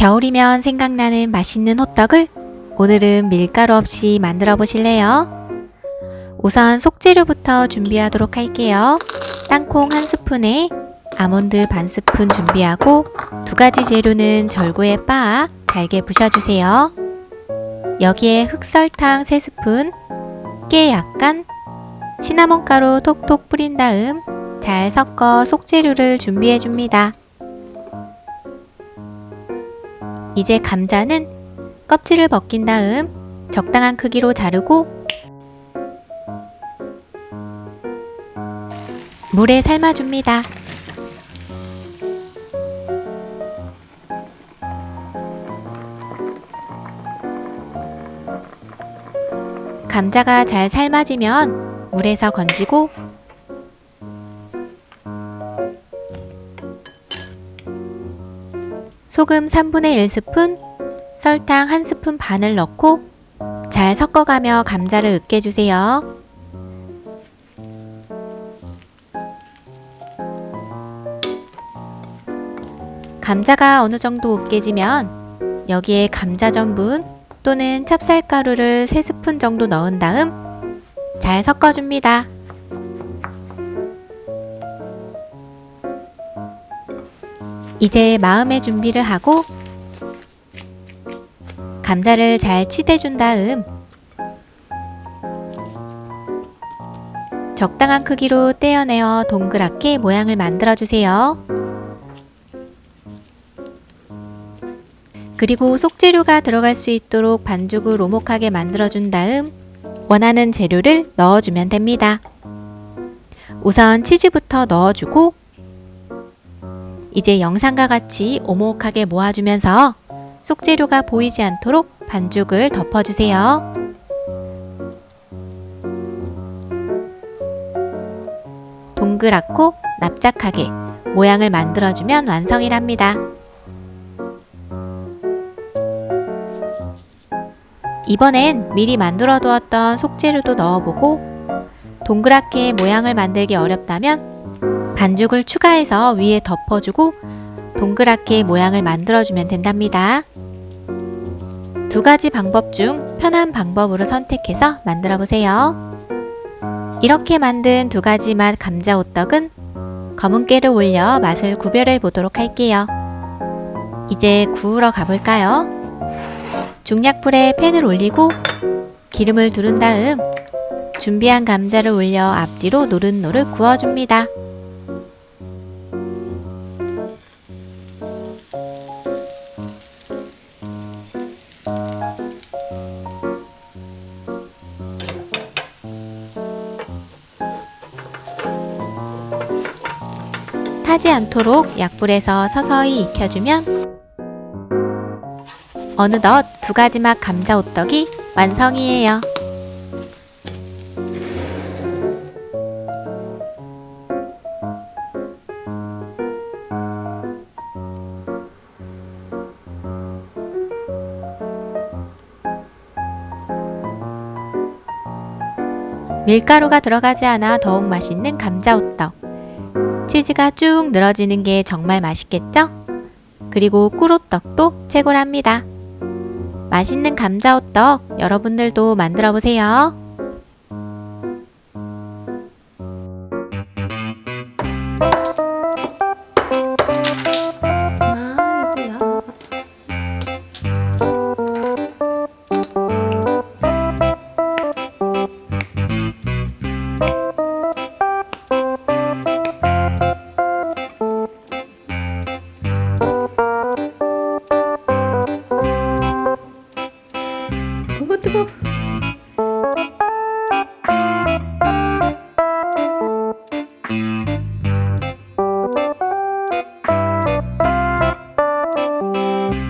겨울이면 생각나는 맛있는 호떡을 오늘은 밀가루 없이 만들어 보실래요? 우선 속재료부터 준비하도록 할게요. 땅콩 한 스푼에 아몬드 반 스푼 준비하고 두 가지 재료는 절구에 빻아 잘게 부셔주세요. 여기에 흑설탕 3스푼, 깨 약간, 시나몬 가루 톡톡 뿌린 다음 잘 섞어 속재료를 준비해 줍니다. 이제 감자는 껍질을 벗긴 다음 적당한 크기로 자르고 물에 삶아줍니다. 감자가 잘 삶아지면 물에서 건지고 소금 3분의 1스푼, 설탕 1스푼 반을 넣고 잘 섞어가며 감자를 으깨주세요. 감자가 어느 정도 으깨지면 여기에 감자 전분 또는 찹쌀가루를 3스푼 정도 넣은 다음 잘 섞어줍니다. 이제 마음의 준비를 하고 감자를 잘 치대준 다음 적당한 크기로 떼어내어 동그랗게 모양을 만들어 주세요. 그리고 속재료가 들어갈 수 있도록 반죽을 오목하게 만들어 준 다음 원하는 재료를 넣어주면 됩니다. 우선 치즈부터 넣어주고 이제 영상과 같이 오목하게 모아주면서 속재료가 보이지 않도록 반죽을 덮어주세요. 동그랗고 납작하게 모양을 만들어주면 완성이랍니다. 이번엔 미리 만들어 두었던 속재료도 넣어보고 동그랗게 모양을 만들기 어렵다면 반죽을 추가해서 위에 덮어주고 동그랗게 모양을 만들어주면 된답니다. 두 가지 방법 중 편한 방법으로 선택해서 만들어 보세요. 이렇게 만든 두 가지 맛 감자 호떡은 검은깨를 올려 맛을 구별해 보도록 할게요. 이제 구우러 가볼까요? 중약불에 팬을 올리고 기름을 두른 다음 준비한 감자를 올려 앞뒤로 노릇노릇 구워줍니다. 타지 않도록 약불에서 서서히 익혀주면 어느덧 두 가지 맛 감자 호떡이 완성이에요. 밀가루가 들어가지 않아 더욱 맛있는 감자 호떡. 치즈가 쭉 늘어지는 게 정말 맛있겠죠? 그리고 꿀호떡도 최고랍니다. 맛있는 감자 호떡 여러분들도 만들어 보세요.